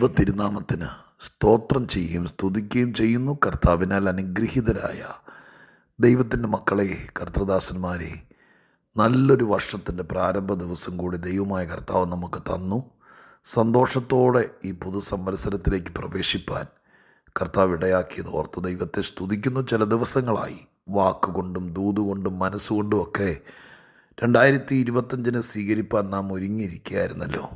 ദൈവ തിരുനാമത്തിന് സ്തോത്രം ചെയ്യുകയും സ്തുതിക്കുകയും ചെയ്യുന്നു. കർത്താവിനാൽ അനുഗ്രഹീതരായ ദൈവത്തിന്റെ മക്കളെ കർത്തൃദാസന്മാരെ നല്ലൊരു വർഷത്തിന്റെ പ്രാരംഭ ദിവസം കൂടി ദൈവമായ കർത്താവ് നമുക്ക് തന്നു. സന്തോഷത്തോടെ ഈ പുതു സംവത്സരത്തിലേക്ക് പ്രവേശിപ്പാൻ കർത്താവ് ഇടയാക്കിയത് ഓർത്ത് ദൈവത്തെ സ്തുതിക്കുന്നു. ചില ദിവസങ്ങളായി വാക്കുകൊണ്ടും ദൂതുകൊണ്ടും മനസ്സുകൊണ്ടും ഒക്കെ രണ്ടായിരത്തി ഇരുപത്തഞ്ചിന് സ്വീകരിപ്പാൻ നാം ഒരുങ്ങിയിരിക്കുകയായിരുന്നല്ലോ.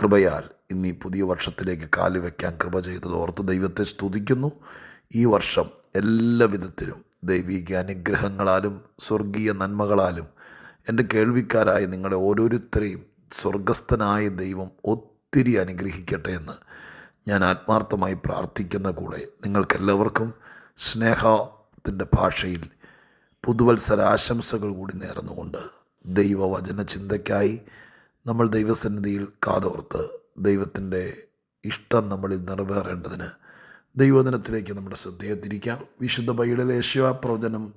കൃപയാൽ ഇന്ന് ഈ പുതിയ വർഷത്തിലേക്ക് കാൽ വയ്ക്കാൻ കൃപ ചെയ്തത് ഓർത്ത് ദൈവത്തെ സ്തുതിക്കുന്നു. ഈ വർഷം എല്ലാ വിധത്തിലും ദൈവിക അനുഗ്രഹങ്ങളാലും സ്വർഗീയ നന്മകളാലും എന്റെ കേൾവിക്കാരായ നിങ്ങളെ ഓരോരുത്തരെയും സ്വർഗസ്ഥനായ ദൈവം ഒത്തിരി അനുഗ്രഹിക്കട്ടെ എന്ന് ഞാൻ ആത്മാർത്ഥമായി പ്രാർത്ഥിക്കുന്ന കൂടെ നിങ്ങൾക്കെല്ലാവർക്കും സ്നേഹത്തിന്റെ ഭാഷയിൽ പുതുവത്സര ആശംസകൾ കൂടി നേർന്നുകൊണ്ട് ദൈവവചന ചിന്തയ്ക്കായി നമ്മൾ ദൈവസന്നിധിയിൽ കാതോർത്ത് ദൈവത്തിന്റെ ഇഷ്ടം നമ്മളിൽ നിറവേറേണ്ടതിന് ദൈവദിനത്തിലേക്ക് നമ്മുടെ ശ്രദ്ധയെ തിരിക്കാം. വിശുദ്ധ ബൈബിളിലെ യേശുവ പ്രവചനം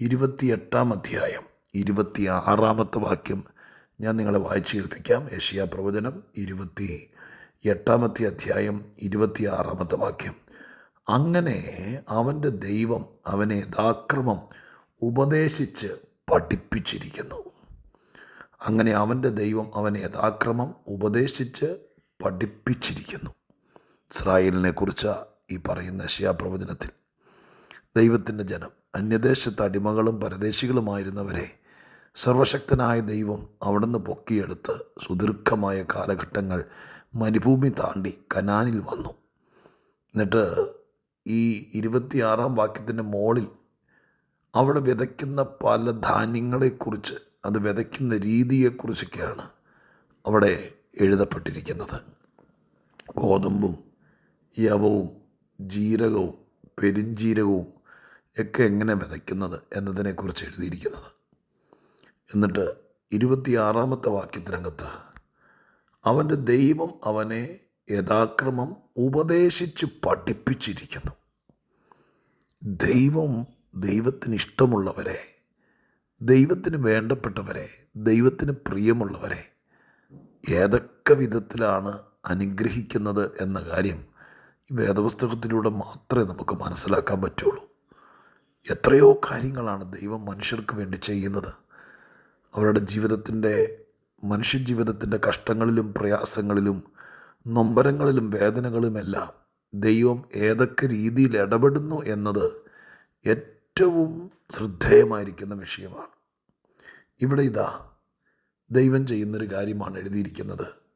ഇരുപത്തിയെട്ടാം അധ്യായം ഇരുപത്തി ആറാമത്തെ വാക്യം ഞാൻ നിങ്ങളെ വായിച്ചു കേൾപ്പിക്കാം. ഏഷ്യ പ്രവചനം ഇരുപത്തി എട്ടാമത്തെ അധ്യായം ഇരുപത്തി ആറാമത്തെ വാക്യം. അങ്ങനെ അവന്റെ ദൈവം അവനെ യഥാക്രമം ഉപദേശിച്ച് പഠിപ്പിച്ചിരിക്കുന്നു. അങ്ങനെ അവന്റെ ദൈവം അവനെ യഥാക്രമം ഉപദേശിച്ച് പഠിപ്പിച്ചിരിക്കുന്നു. ഇസ്രായേലിനെ കുറിച്ച് ഈ പറയുന്ന ശിയാപ്രവചനത്തിൽ ദൈവത്തിന്റെ ജനം അന്യദേശത്ത് അടിമകളും പരദേശികളുമായിരുന്നവരെ സർവശക്തനായ ദൈവം അവിടുന്ന് പൊക്കിയെടുത്ത് സുദീർഘമായ കാലഘട്ടങ്ങൾ മരുഭൂമി താണ്ടി കനാനിൽ വന്നു. എന്നിട്ട് ഈ ഇരുപത്തിയാറാം വാക്യത്തിന്റെ മോളിൽ അവിടെ വിതയ്ക്കുന്ന പല ധാന്യങ്ങളെക്കുറിച്ച് അത് വിതയ്ക്കുന്ന രീതിയെക്കുറിച്ചൊക്കെയാണ് അവിടെ എഴുതപ്പെട്ടിരിക്കുന്നത്. ഗോതമ്പും യവവും ജീരകവും പെരിഞ്ജീരകവും ഒക്കെ എങ്ങനെ വിതയ്ക്കുന്നത് എന്നതിനെക്കുറിച്ച് എഴുതിയിരിക്കുന്നത്. എന്നിട്ട് ഇരുപത്തിയാറാമത്തെ വാക്യത്തിനകത്ത് അവന്റെ ദൈവം അവനെ യഥാക്രമം ഉപദേശിച്ച് പഠിപ്പിച്ചിരിക്കുന്നു. ദൈവം ദൈവത്തിന് ഇഷ്ടമുള്ളവരെ ദൈവത്തിന് വേണ്ടപ്പെട്ടവരെ ദൈവത്തിന് പ്രിയമുള്ളവരെ ഏതൊക്കെ വിധത്തിലാണ് അനുഗ്രഹിക്കുന്നത് എന്ന കാര്യം ഈ വേദപുസ്തകത്തിലൂടെ മാത്രമേ നമുക്ക് മനസ്സിലാക്കാൻ പറ്റുള്ളൂ. എത്രയോ കാര്യങ്ങളാണ് ദൈവം മനുഷ്യർക്ക് വേണ്ടി ചെയ്യുന്നത്. അവരുടെ ജീവിതത്തിന്റെ മനുഷ്യജീവിതത്തിന്റെ കഷ്ടങ്ങളിലും പ്രയാസങ്ങളിലും നൊമ്പരങ്ങളിലും വേദനകളുമെല്ലാം ദൈവം ഏതൊക്കെ രീതിയിൽ ഇടപെടുന്നു എന്നത് ഏറ്റവും ശ്രദ്ധേയമായിരിക്കുന്ന വിഷയമാണ്. ഇവിടെ ഇതാ ദൈവം ചെയ്യുന്നൊരു കാര്യമാണ് എഴുതിയിരിക്കുന്നത്.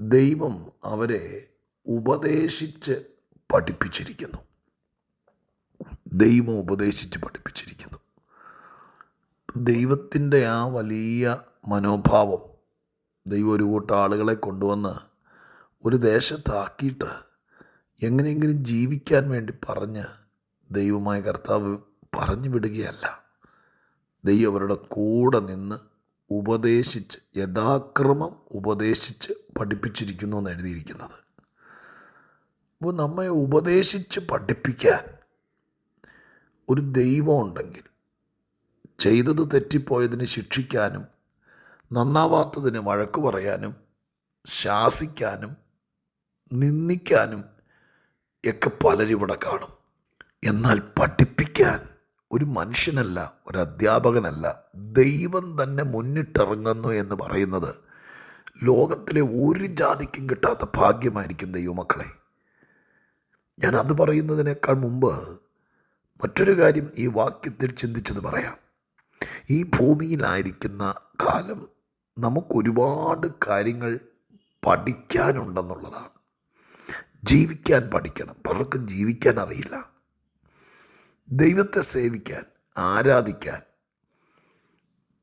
ദൈവം അവരെ ഉപദേശിച്ച് പഠിപ്പിച്ചിരിക്കുന്നു. ദൈവം ഉപദേശിച്ച് പഠിപ്പിച്ചിരിക്കുന്നു. ദൈവത്തിന്റെ ആ വലിയ മനോഭാവം ദൈവം ഒരു കൂട്ടം ആളുകളെ കൊണ്ടുവന്ന് ഒരു ദേശത്താക്കിയിട്ട് എങ്ങനെയെങ്കിലും ജീവിക്കാൻ വേണ്ടി പറഞ്ഞ് ദൈവമായ കർത്താവ് പറഞ്ഞു വിടുകയല്ല. ദൈവം അവരുടെ കൂടെ നിന്ന് ഉപദേശിച്ച് യഥാക്രമം ഉപദേശിച്ച് പഠിപ്പിച്ചിരിക്കുന്നു എന്ന് എഴുതിയിരിക്കുന്നത്. അപ്പോൾ നമ്മെ ഉപദേശിച്ച് പഠിപ്പിക്കാൻ ഒരു ദൈവം ഉണ്ടെങ്കിൽ ചെയ്തത് തെറ്റിപ്പോയതിന് ശിക്ഷിക്കാനും നന്നാവാത്തതിന് വഴക്ക് പറയാനും ശാസിക്കാനും നിന്ദിക്കാനും ഒക്കെ പലരിവിടെ കാണും. എന്നാൽ പഠിപ്പിക്കാൻ ഒരു മനുഷ്യനല്ല ഒരു അധ്യാപകനല്ല. ദൈവം തന്നെ മുന്നിട്ടിറങ്ങുന്നു എന്ന് പറയുന്നത് ലോകത്തിലെ ഒരു ജാതിക്കും കിട്ടാത്ത ഭാഗ്യമായിരിക്കും ദൈവമക്കളെ. ഞാൻ അത് പറയുന്നതിനേക്കാൾ മുമ്പ് മറ്റൊരു കാര്യം ഈ വാക്യത്തിൽ ചിന്തിച്ചത് പറയാം. ഈ ഭൂമിയിലായിരിക്കുന്ന കാലം നമുക്കൊരുപാട് കാര്യങ്ങൾ പഠിക്കാനുണ്ടെന്നുള്ളതാണ്. ജീവിക്കാൻ പഠിക്കണം. പലർക്കും ജീവിക്കാൻ അറിയില്ല. ദൈവത്തെ സേവിക്കാൻ ആരാധിക്കാൻ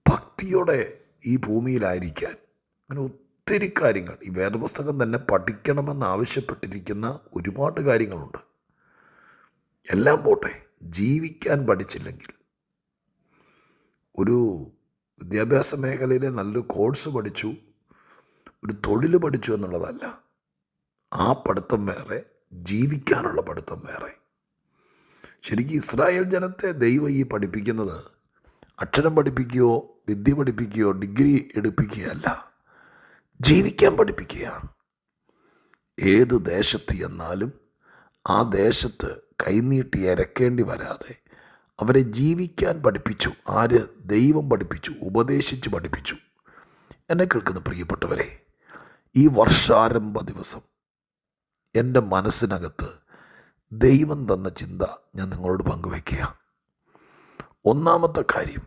ഭക്തിയോടെ ഈ ഭൂമിയിലായിരിക്കാൻ അങ്ങനെ ഒത്തിരി കാര്യങ്ങൾ. ഈ വേദപുസ്തകം തന്നെ പഠിക്കണമെന്ന് ആവശ്യപ്പെട്ടിരിക്കുന്ന ഒരുപാട് കാര്യങ്ങളുണ്ട്. എല്ലാം പോട്ടെ ജീവിക്കാൻ പഠിച്ചില്ലെങ്കിൽ. ഒരു വിദ്യാഭ്യാസ മേഖലയിലെ നല്ലൊരു കോഴ്സ് പഠിച്ചു ഒരു തൊഴിൽ പഠിച്ചു എന്നുള്ളതല്ല ആ പഠിത്തം വേറെ ജീവിക്കാനുള്ള പഠിത്തം വേറെ. ശരിക്കും ഇസ്രായേൽ ജനത്തെ ദൈവം ഈ പഠിപ്പിക്കുന്നത് അക്ഷരം പഠിപ്പിക്കുകയോ വിദ്യ പഠിപ്പിക്കുകയോ ഡിഗ്രി എടുപ്പിക്കുകയല്ല ജീവിക്കാൻ പഠിപ്പിക്കുകയാണ്. ഏത് ദേശത്ത് ചെന്നാലും ആ ദേശത്ത് കൈനീട്ടി ഇരക്കേണ്ടി വരാതെ അവരെ ജീവിക്കാൻ പഠിപ്പിച്ചു ആര് ദൈവം പഠിപ്പിച്ചു ഉപദേശിച്ച് പഠിപ്പിച്ചു. എന്നെ കേൾക്കുന്ന പ്രിയപ്പെട്ടവരെ ഈ വർഷാരംഭ ദിവസം എന്റെ മനസ്സിനകത്ത് ദൈവം തന്ന ചിന്ത ഞാൻ നിങ്ങളോട് പങ്കുവയ്ക്കുക. ഒന്നാമത്തെ കാര്യം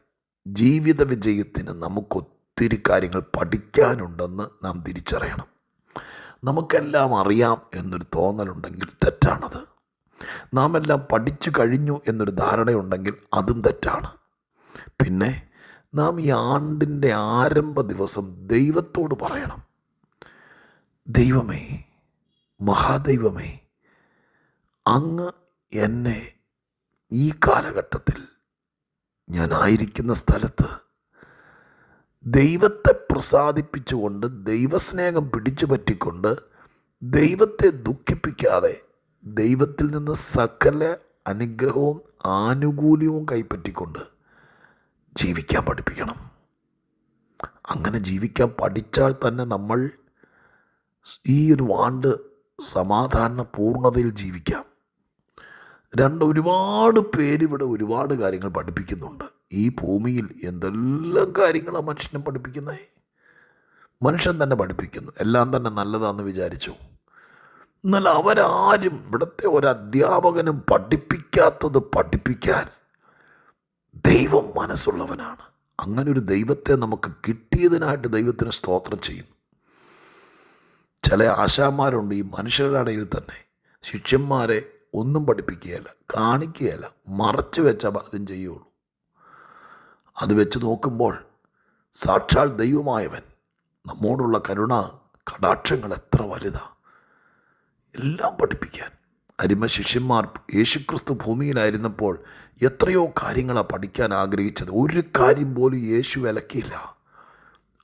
ജീവിത വിജയത്തിന് നമുക്കൊത്തിരി കാര്യങ്ങൾ പഠിക്കാനുണ്ടെന്ന് നാം തിരിച്ചറിയണം. നമുക്കെല്ലാം അറിയാം എന്നൊരു തോന്നലുണ്ടെങ്കിൽ തെറ്റാണത്. നാം എല്ലാം പഠിച്ചു കഴിഞ്ഞു എന്നൊരു ധാരണയുണ്ടെങ്കിൽ അതും തെറ്റാണ്. പിന്നെ നാം ഈ ആണ്ടിന്റെ ആരംഭ ദിവസം ദൈവത്തോട് പറയണം. ദൈവമേ മഹാദൈവമേ അങ്ങ് എന്നെ ഈ കാലഘട്ടത്തിൽ ഞാനായിരിക്കുന്ന സ്ഥലത്ത് ദൈവത്തെ പ്രസാദിപ്പിച്ചുകൊണ്ട് ദൈവസ്നേഹം പിടിച്ചു പറ്റിക്കൊണ്ട് ദൈവത്തെ ദുഃഖിപ്പിക്കാതെ ദൈവത്തിൽ നിന്ന് സകല അനുഗ്രഹവും ആനുകൂല്യവും കൈപ്പറ്റിക്കൊണ്ട് ജീവിക്കാൻ പഠിപ്പിക്കണം. അങ്ങനെ ജീവിക്കാൻ പഠിച്ചാൽ തന്നെ നമ്മൾ ഈ ഒരു വാണ്ട് സമാധാന പൂർണതയിൽ ജീവിക്കാം. രണ്ട് ഒരുപാട് പേര് ഇവിടെ ഒരുപാട് കാര്യങ്ങൾ പഠിപ്പിക്കുന്നുണ്ട്. ഈ ഭൂമിയിൽ എന്തെല്ലാം കാര്യങ്ങളാണ് മനുഷ്യനെ പഠിപ്പിക്കുന്നത് മനുഷ്യൻ തന്നെ പഠിപ്പിക്കുന്നു. എല്ലാം തന്നെ നല്ലതാണെന്ന് വിചാരിച്ചു. എന്നാൽ അവരാരും ഇവിടുത്തെ ഒരധ്യാപകനും പഠിപ്പിക്കാത്തത് പഠിപ്പിക്കാൻ ദൈവം മനസ്സുള്ളവനാണ്. അങ്ങനെ ഒരു ദൈവത്തെ നമുക്ക് കിട്ടിയതിനായിട്ട് ദൈവത്തിന് സ്തോത്രം ചെയ്യുന്നു. ചില ആശാന്മാരുണ്ട് ഈ മനുഷ്യരുടെ ഇടയിൽ തന്നെ. ശിഷ്യന്മാരെ ഒന്നും പഠിപ്പിക്കുകയല്ല കാണിക്കുകയല്ല മറച്ചു വെച്ചാൽ പലതും ചെയ്യുള്ളൂ. അത് വെച്ച് നോക്കുമ്പോൾ സാക്ഷാൽ ദൈവമായവൻ നമ്മോടുള്ള കരുണ കടാക്ഷങ്ങൾ എത്ര വലുതാ. എല്ലാം പഠിപ്പിക്കാൻ. അരിമ ശിഷ്യന്മാർ യേശുക്രിസ്തു ഭൂമിയിലായിരുന്നപ്പോൾ എത്രയോ കാര്യങ്ങളാണ് പഠിക്കാൻ ആഗ്രഹിച്ചത്. ഒരു കാര്യം പോലും യേശു വിലക്കിയില്ല.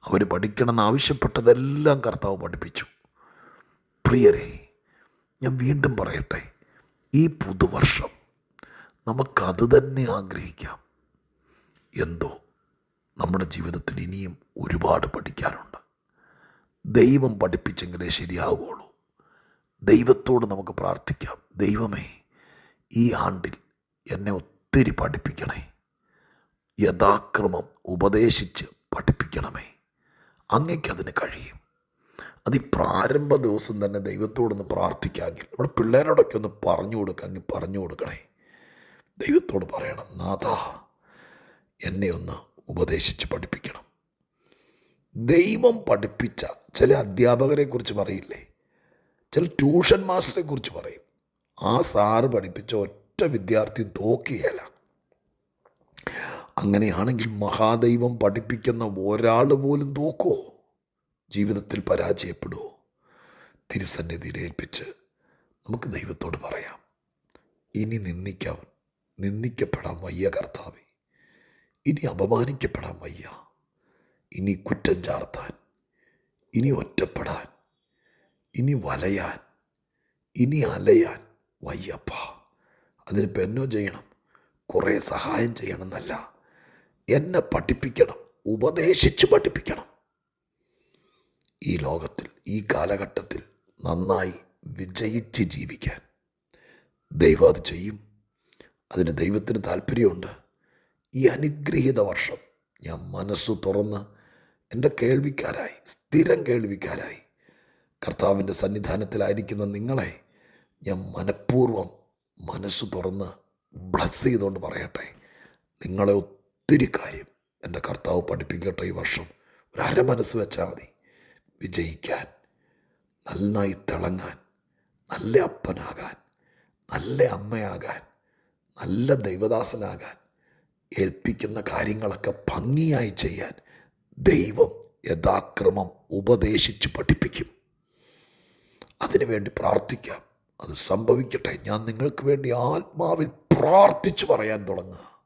അവർ പഠിക്കണമെന്ന് ആവശ്യപ്പെട്ടതെല്ലാം കർത്താവ് പഠിപ്പിച്ചു. പ്രിയരേ ഞാൻ വീണ്ടും പറയട്ടെ ഈ പുതുവർഷം നമുക്കത് തന്നെ ആഗ്രഹിക്കാം. എന്തോ നമ്മുടെ ജീവിതത്തിൽ ഇനിയും ഒരുപാട് പഠിക്കാനുണ്ട്. ദൈവം പഠിപ്പിച്ചെങ്കിലേ ശരിയാവുകയുള്ളൂ. ദൈവത്തോട് നമുക്ക് പ്രാർത്ഥിക്കാം. ദൈവമേ ഈ ആണ്ടിൽ എന്നെ ഒത്തിരി പഠിപ്പിക്കണേ യഥാക്രമം ഉപദേശിച്ച് പഠിപ്പിക്കണമേ. അങ്ങയ്ക്കതിന് കഴിയും. അത് ഈ പ്രാരംഭ ദിവസം തന്നെ ദൈവത്തോടൊന്ന് പ്രാർത്ഥിക്കാമെങ്കിൽ നമ്മുടെ പിള്ളേരോടൊക്കെ ഒന്ന് പറഞ്ഞു കൊടുക്കാമെങ്കിൽ പറഞ്ഞു കൊടുക്കണേ. ദൈവത്തോട് പറയണം നാഥ എന്നെ ഒന്ന് ഉപദേശിച്ച് പഠിപ്പിക്കണം. ദൈവം പഠിപ്പിച്ച ചില അധ്യാപകരെക്കുറിച്ച് പറയില്ലേ? ചില ട്യൂഷൻ മാസ്റ്ററെക്കുറിച്ച് പറയും. ആ സാറ് പഠിപ്പിച്ച ഒറ്റ വിദ്യാർത്ഥി തോക്കുകയല്ല അങ്ങനെയാണെങ്കിൽ മഹാദൈവം പഠിപ്പിക്കുന്ന ഒരാൾ പോലും തോക്കുമോ ജീവിതത്തിൽ പരാജയപ്പെടുമോ തിരുസന്നിധിയിൽ ഏൽപ്പിച്ച് നമുക്ക് ദൈവത്തോട് പറയാം. ഇനി നിന്ദിക്കാൻ നിന്ദിക്കപ്പെടാൻ വയ്യ കർത്താവേ. ഇനി അപമാനിക്കപ്പെടാൻ വയ്യ. ഇനി കുറ്റം ചാർത്താൻ. ഇനി ഒറ്റപ്പെടാൻ. ഇനി വലയാൻ. ഇനി അലയാൻ വയ്യപ്പ. അതിന് പെന്നോ ചെയ്യണം. കുറേ സഹായം ചെയ്യണമെന്നല്ല എന്നെ പഠിപ്പിക്കണം. ഉപദേശിച്ച് പഠിപ്പിക്കണം. ഈ ലോകത്തിൽ ഈ കാലഘട്ടത്തിൽ നന്നായി വിജയിച്ച് ജീവിക്കാൻ. ദൈവം അത് ചെയ്യും. അതിന് ദൈവത്തിന് താല്പര്യമുണ്ട്. ഈ അനുഗ്രഹീത വർഷം ഞാൻ മനസ്സ് തുറന്ന് എന്റെ കേൾവിക്കാരായി സ്ഥിരം കേൾവിക്കാരായി കർത്താവിന്റെ സന്നിധാനത്തിലായിരിക്കുന്ന നിങ്ങളെ ഞാൻ മനഃപൂർവം മനസ്സ് തുറന്ന് ബ്ലസ് ചെയ്തുകൊണ്ട് പറയട്ടെ. നിങ്ങളെ ഒത്തിരി കാര്യം എന്റെ കർത്താവ് പഠിപ്പിക്കട്ടെ ഈ വർഷം. ഒരു അര മനസ്സ് വെച്ചാൽ മതി. വിജയിക്കാൻ നന്നായി തിളങ്ങാൻ നല്ല അപ്പനാകാൻ നല്ല അമ്മയാകാൻ നല്ല ദൈവദാസനാകാൻ ഏൽപ്പിക്കുന്ന കാര്യങ്ങളൊക്കെ ഭംഗിയായി ചെയ്യാൻ ദൈവം യഥാക്രമം ഉപദേശിച്ച് പഠിപ്പിക്കും. അതിനുവേണ്ടി പ്രാർത്ഥിക്കാം. അത് സംഭവിക്കട്ടെ. ഞാൻ നിങ്ങൾക്ക് വേണ്ടി ആത്മാവിൽ പ്രാർത്ഥിച്ചു പറയാൻ തുടങ്ങുക.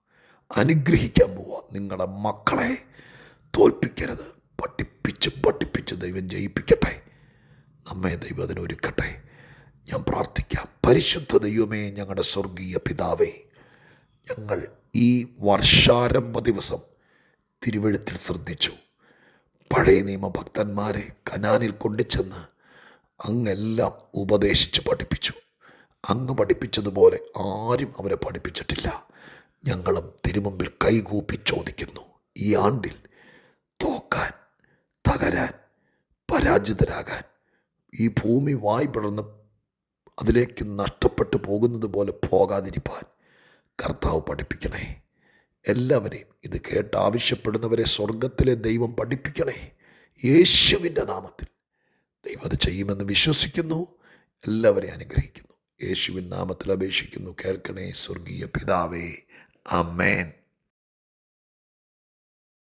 അനുഗ്രഹിക്കാൻ പോവുക. നിങ്ങളുടെ മക്കളെ തോൽപ്പിക്കരുത്. പഠിപ്പിച്ച് പഠിപ്പിച്ച് ദൈവം ജയിപ്പിക്കട്ടെ. നമ്മെ ദൈവം അതിനൊരുക്കട്ടെ. ഞാൻ പ്രാർത്ഥിക്കാം. പരിശുദ്ധ ദൈവമേ ഞങ്ങളുടെ സ്വർഗീയ പിതാവേ ഞങ്ങൾ ഈ വർഷാരംഭ ദിവസം തിരുവഴുത്തിൽ ശ്രദ്ധിച്ചു. പഴയ നിയമഭക്തന്മാരെ കനാനിൽ കൊണ്ടുചെന്ന് അങ്ങെല്ലാം ഉപദേശിച്ച് പഠിപ്പിച്ചു. അങ്ങ് പഠിപ്പിച്ചതുപോലെ ആരും അവരെ പഠിപ്പിച്ചിട്ടില്ല. ഞങ്ങളും തിരുമുമ്പിൽ കൈകൂപ്പി ചോദിക്കുന്നു. ഈ ആണ്ടിൽ തകരാൻ പരാജിതരാകാൻ ഈ ഭൂമി വായ് അതിലേക്ക് നഷ്ടപ്പെട്ടു പോകുന്നത് പോലെ പോകാതിരിപ്പാൻ കർത്താവ് പഠിപ്പിക്കണേ. എല്ലാവരെയും ഇത് കേട്ട് ആവശ്യപ്പെടുന്നവരെ സ്വർഗത്തിലെ ദൈവം പഠിപ്പിക്കണേ. യേശുവിന്റെ നാമത്തിൽ. ദൈവം അത് ചെയ്യുമെന്ന് വിശ്വസിക്കുന്നു എല്ലാവരെയും അനുഗ്രഹിക്കുന്നു. യേശുവിൻ നാമത്തിൽ അപേക്ഷിക്കുന്നു കേൾക്കണേ സ്വർഗീയ പിതാവേ. അമേൻ